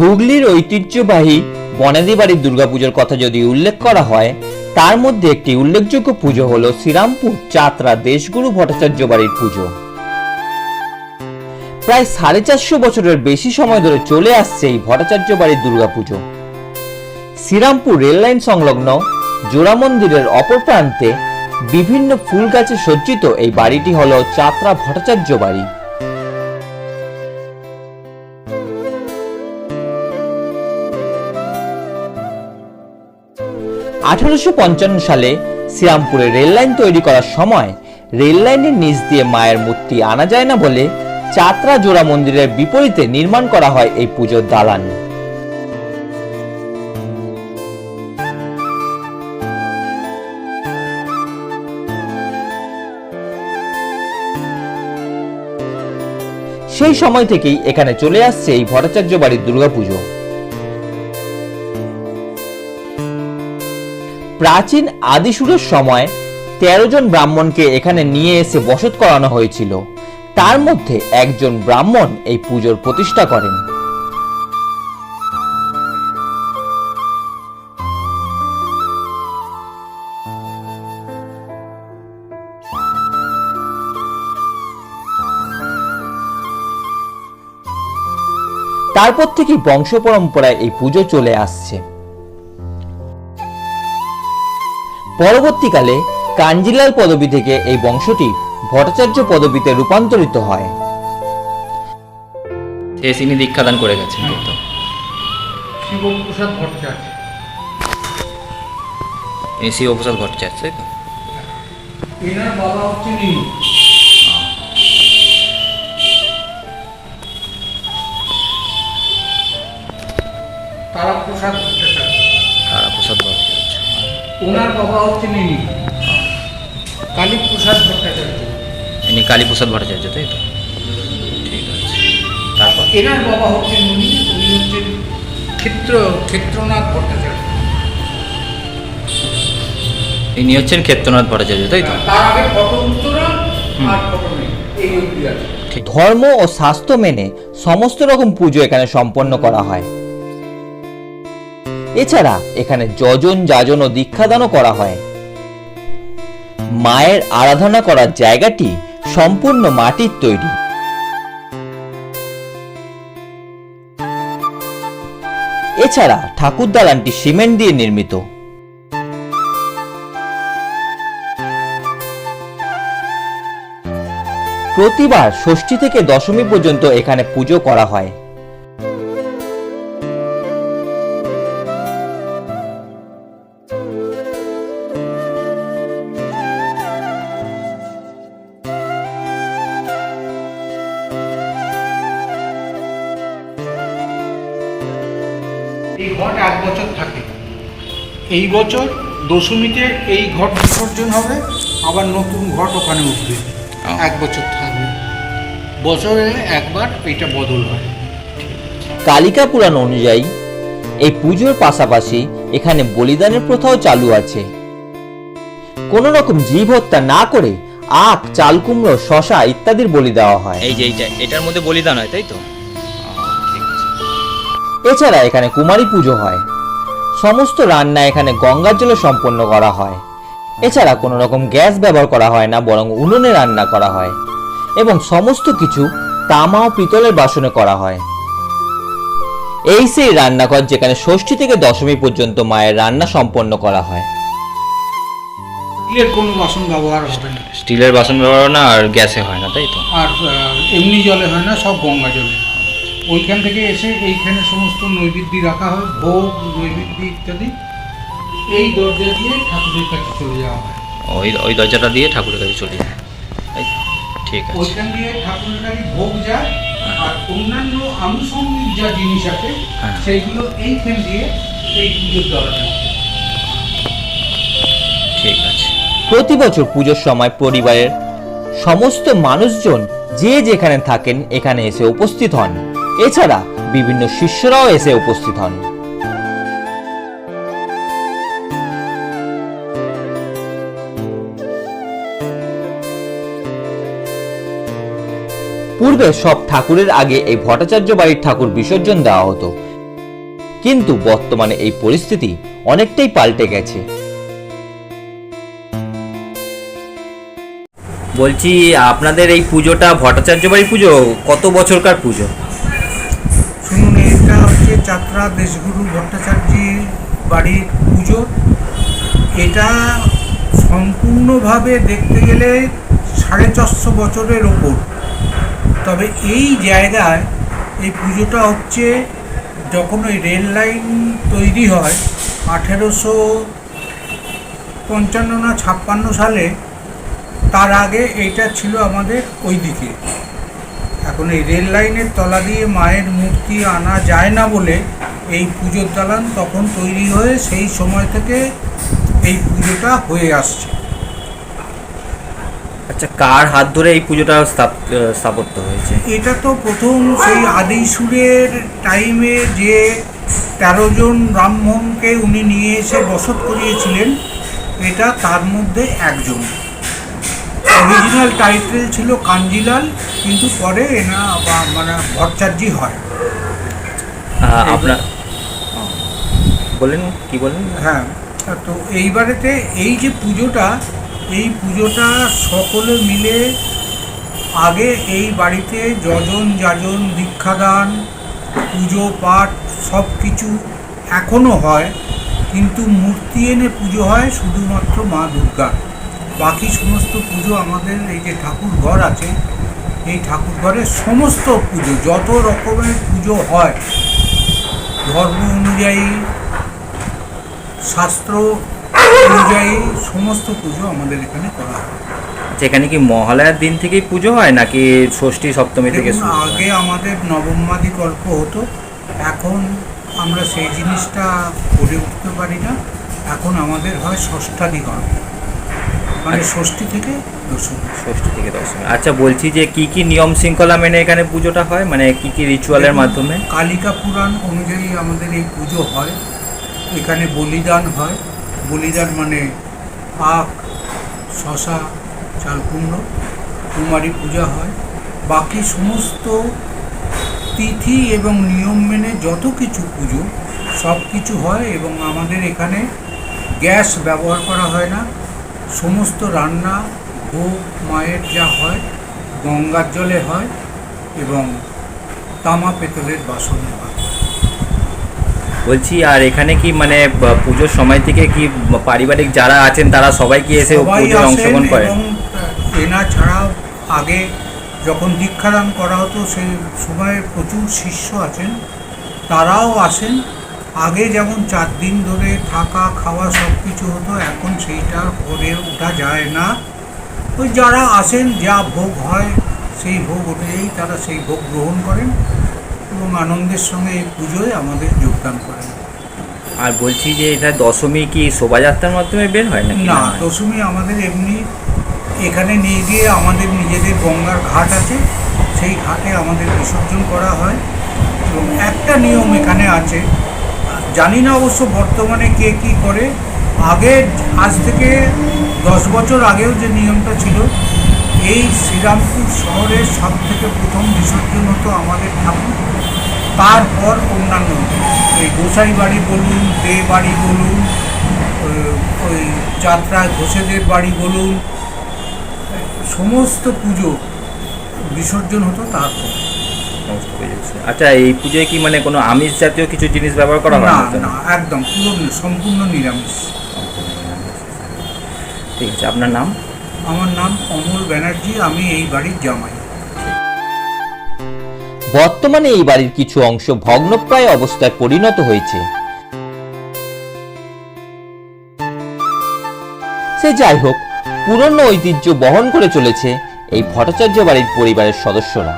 হুগলির ঐতিহ্যবাহী বনেদি বাড়ির দুর্গাপুজোর কথা যদি উল্লেখ করা হয়, তার মধ্যে একটি উল্লেখযোগ্য পুজো হল শ্রীরামপুর চাতরা দেশগুরু ভট্টাচার্য বাড়ির পুজো। প্রায় সাড়ে চারশো বছরের বেশি সময় ধরে চলে আসছে এই ভট্টাচার্য বাড়ির দুর্গাপুজো। শ্রীরামপুর রেললাইন সংলগ্ন জোড়া মন্দিরের অপর প্রান্তে বিভিন্ন ফুল গাছে সজ্জিত এই বাড়িটি হল চাতরা ভট্টাচার্য বাড়ি। আঠারোশো পঞ্চান্ন সালে শ্রীরামপুরে রেললাইন তৈরি করার সময় রেললাইনের নিচ দিয়ে মায়ের মূর্তি আনা যায় না বলে চাতরা জোড়া মন্দিরের বিপরীতে নির্মাণ করা হয় এই পুজোর দালান। সেই সময় থেকেই এখানে চলে আসছে এই ভট্টাচার্য বাড়ির দুর্গাপুজো। প্রাচীন আদিসুরের সময় তেরো জন ব্রাহ্মণকে এখানে নিয়ে এসে বসত করানো হয়েছিল। তার মধ্যে একজন ব্রাহ্মণ এই পুজোর প্রতিষ্ঠা করেন। তারপর থেকে বংশ পরম্পরায় এই পুজো চলে আসছে। পরবর্তীকালে কাঞ্জিলাল পদবী থেকে এই বংশটি ভট্টাচার্য পদবীতে রূপান্তরিত হয়। সে তিনি দীক্ষাদান করে গেছেন তাই তো শিবপ্রসাদ ভট্টাচার্য। এই শিবপ্রসাদ ভট্টাচার্য তাই তো? এনার বাবা হচ্ছে ভট্টাচার্য তারাপ্রসাদ ভট্টাচার্য। ওনার বাবা হচ্ছে নীলু কালীপ্রসাদ ভট্টাচার্য। ইনি কালীপ্রসাদ ভট্টাচার্য তাই তো? ঠিক আছে। তারপর? এনার বাবা হচ্ছে নুনি উনি হচ্ছেন ক্ষেত্র ক্ষেত্রনাথ ভট্টাচার্য। ইনি হচ্ছেন ক্ষেত্রনাথ ভট্টাচার্য তাই তো? তার আগে ফটো উত্তরা আর ফটো এই ধর্ম ও স্বাস্থ্য মেনে সমস্ত রকম পুজো এখানে সম্পন্ন করা হয়। এছাড়া এখানে যজন যাজন ও দীক্ষাদানও করা হয়। মায়ের আরাধনা করার জায়গাটি সম্পূর্ণ মাটির তৈরি। এছাড়া ঠাকুর দালানটি সিমেন্ট দিয়ে নির্মিত। প্রতিবার ষষ্ঠী থেকে দশমী পর্যন্ত এখানে পুজো করা হয়। এই ঘট এক বছর থাকে। এই বছর দশমীতে এই ঘট বিসর্জন হবে আবার নতুন ঘট ওখানে উঠবে। এক বছর থাকবে। বছরে একবার এটা বদল হয়। কালিকা পুরাণ অনুযায়ী এই পুজোর পাশাপাশি এখানে বলিদানের প্রথাও চালু আছে। কোন রকম জীব হত্যা না করে আখ চাল কুমড়ো শশা ইত্যাদির বলি দেওয়া হয়। এই যে এইটা এটার মধ্যে বলিদান হয় তাই তো? এছাড়া এখানে কুমারী পুজো হয়। সমস্ত রান্না এখানে গঙ্গার জলে সম্পন্ন করা হয়। এছাড়া কোনো রকম গ্যাস ব্যবহার করা হয় না বরং উনুনে রান্না করা হয় এবং সমস্ত কিছু তামা ও পিতলের বাসনে করা হয়। এই সেই রান্নাঘর যেখানে ষষ্ঠী থেকে দশমী পর্যন্ত মায়ের রান্না সম্পন্ন করা হয়। স্টিলের কোনো বাসন ব্যবহার হবে না। স্টিলের বাসন ব্যবহার হয় না আর গ্যাসে হয় না তাই তো? আর এমনি জলে হয় না সব গঙ্গা জলে। ওইখান থেকে এসে এইখানে সমস্ত নৈবেদ্য রাখা হয় ভোগ নৈবেদ্য ইত্যাদি। এই দরজা দিয়ে ঠাকুরের কাছে চলে যাওয়া হয়। ওই ওই দরজাটা দিয়ে ঠাকুরের কাছে চলে যায়। ঠিক আছে। ওইখান দিয়ে ঠাকুরের কাছে ভোগ যায় আর অন্যান্য আনুষঙ্গিক যা জিনিস আছে হ্যাঁ। সেইগুলো এইখান দিয়ে এই পুজোর হয়। ঠিক আছে। প্রতি বছর পুজোর সময় পরিবারের সমস্ত মানুষজন যে যেখানে থাকেন এখানে এসে উপস্থিত হন। এছাড়া বিভিন্ন শিষ্যরাও এসে উপস্থিত হন। পূর্বে সব ঠাকুরের আগে এই ভট্টাচার্য বাড়ির ঠাকুর বিসর্জন দেওয়া হতো। কিন্তু বর্তমানে এই পরিস্থিতি অনেকটাই পাল্টে গেছে। বলছি, আপনাদের এই পুজোটা ভট্টাচার্য বাড়ির পুজো? কত বছরকার পুজো? হচ্ছে যাত্রা দেশগুরু ভট্টাচার্যের বাড়ির পুজো। এটা সম্পূর্ণভাবে দেখতে গেলে সাড়ে চারশো বছরের ওপর। তবে এই জায়গায় এই পুজোটা হচ্ছে যখন ওই রেল লাইন তৈরি হয় আঠেরোশো পঞ্চান্ন না ছাপ্পান্ন সালে, তার আগে এইটা ছিল আমাদের ওই দিকে এখন এই রেল লাইনের তলা দিয়ে মায়ের মূর্তি আনা যায় না বলে এই পুজোর দালান তখন তৈরি হয়ে সেই সময় থেকে এই পুজোটা হয়ে আসছে। আচ্ছা কার হাত ধরে এই পুজোটা স্থাপ- স্থাপত্য হয়েছে? এটা তো প্রথম সেই আদি সুরের টাইমে যে তেরো জন ব্রাহ্মণকে উনি নিয়ে এসে বসত করিয়েছিলেন এটা তার মধ্যে একজন। অরিজিনাল টাইটেল ছিল কাঞ্জিলাল কিন্তু পরে এনা মানে ভট্টাচার্যি হয়। আপনার বলেন কি বলেন? হ্যাঁ তো এইবারেতে এই যে পুজোটা এই পুজোটা সকলে মিলে আগে এই বাড়িতে যজন যাজন দীক্ষাদান পুজো পাঠ সব কিছু এখনও হয় কিন্তু মূর্তি এনে পুজো হয় শুধুমাত্র মা দুর্গা বাকি সমস্ত পুজো আমাদের এই যে ঠাকুর ঘর আছে এই ঠাকুর ঘরের সমস্ত পুজো যত রকমের পুজো হয় ধর্ম অনুযায়ী শাস্ত্র অনুযায়ী সমস্ত পুজো আমাদের এখানে করা হয় এখানে কি মহালয়ার দিন থেকেই পুজো হয় নাকি ষষ্ঠী সপ্তমী থেকে? আগে আমাদের নবমাদি গল্প হতো এখন আমরা সেই জিনিসটা করে উঠতে পারি না এখন আমাদের হয় ষষ্ঠাদি গল্প মানে ষষ্ঠী থেকে দশমী। ষষ্ঠী থেকে দশমী। আচ্ছা বলছি যে কি কি নিয়ম শৃঙ্খলা মেনে এখানে পুজোটা হয়? মানে কি কি রিচুয়ালের মাধ্যমে? কালিকা পুরাণ অনুযায়ী আমাদের এই পুজো হয়। এখানে বলিদান হয়। বলিদান মানে আখ শশা চালকুমড়ো কুমারী পূজা হয়। বাকি সমস্ত তিথি এবং নিয়ম মেনে যত কিছু পুজো সব কিছু হয় এবং আমাদের এখানে গ্যাস ব্যবহার করা হয় না। সমস্ত রান্না ভোগ মায়ের যা হয় গঙ্গার জলে হয় এবং তামা পেতলের বাসনে হয়। বলছি আর এখানে কি মানে পুজোর সময় থেকে কি পারিবারিক যারা আছেন তারা সবাই কি এসে পুজোয় অংশগ্রহণ করেন এবং এনা ছাড়াও আগে যখন দীক্ষাদান করা হতো সেই সময়ে প্রচুর শিষ্য আছেন তারাও আসেন। আগে যেমন চার দিন ধরে থাকা খাওয়া সব কিছু হতো এখন সেইটা করে ওঠা যায় না। ওই যারা আসেন যা ভোগ হয় সেই ভোগ অনুযায়ী তারা সেই ভোগ গ্রহণ করেন এবং আনন্দের সঙ্গে এই পুজোয় আমাদের যোগদান করেন। আর বলছি যে এটা দশমী কি শোভাযাত্রার মাধ্যমে বের হয় নাকি না? দশমী আমাদের এমনি এখানে নিয়ে গিয়ে আমাদের নিজেদের গঙ্গার ঘাট আছে সেই ঘাটে আমাদের বিসর্জন করা হয়। এবং একটা নিয়ম এখানে আছে জানি না অবশ্য বর্তমানে কে কি করে। আগে, আজ থেকে দশ বছর আগেও যে নিয়মটা ছিল, এই শ্রীরামপুর শহরের সব থেকে প্রথম বিসর্জন হতো আমাদের ঠাকুর। তারপর অন্যান্য, এই গোসাই বাড়ি বলুন দে বাড়ি বলুন ওই- যাত্রা ঘোষেদের বাড়ি বলুন সমস্ত পুজো বিসর্জন হতো তারপর। সমস্ত পুজো হচ্ছে। আচ্ছা এই পুজোয় কি মানে কোনো আমিষ জাতীয় কিছু জিনিস ব্যবহার করা হয় না না একদম পুরো সম্পূর্ণ নিরামিষ। ঠিক আছে আপনার নাম? আমার নাম অমল ব্যানার্জি আমি এই বাড়ির জামাই। বর্তমানে এই বাড়ির কিছু অংশ ভগ্নপ্রায় অবস্থায় পরিণত হয়েছে। সে যাই হোক পুরনো ঐতিহ্য বহন করে চলেছে এই ভট্টাচার্য বাড়ির পরিবারের সদস্যরা।